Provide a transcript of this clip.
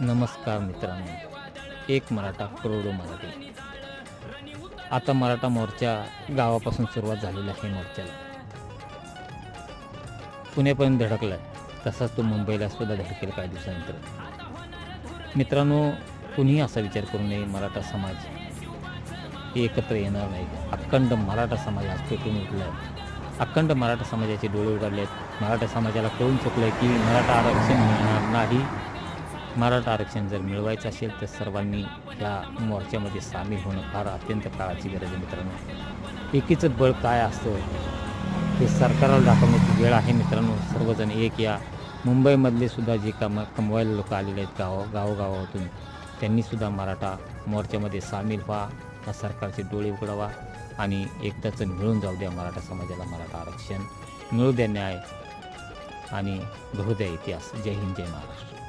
नमस्कार मित्रांनो. एक मराठा करोडो मराठी. आता मराठा मोर्चा गावापासून सुरुवात झालेला आहे मोर्चाला. पुण्यापर्यंत धडकला तसाच तो मुंबईला सुद्धा धडकेल काही दिवसानंतर. मित्रांनो कुणीही असा विचार करू नये मराठा समाज एकत्र येणार नाही. अखंड मराठा समाज आज पेटून उठला आहे अखंड मराठा समाजाचे डोळे उघडले आहेत मराठा समाजाला कळून चुकलं आहे की मराठा आरक्षण मिळणार नाही. मराठा आरक्षण जर मिळवायचं असेल तर सर्वांनी या मोर्चामध्ये सामील होणं फार अत्यंत काळाची गरज आहे मित्रांनो. एकीचं बळ काय असतं हे सरकारला दाखवण्याची वेळ आहे मित्रांनो. सर्वजण एक या. मुंबईमधले सुद्धा जे काम कमवायला लोक आलेले आहेत गाव गावोगावातून त्यांनीसुद्धा मराठा मोर्चामध्ये सामील व्हा या सरकारचे डोळे उघडावा आणि एकदाच मिळून जाऊ द्या मराठा समाजाला मराठा आरक्षण. मिळू द्या न्याय आणि घडू द्या इतिहास. जय हिंद जय महाराष्ट्र.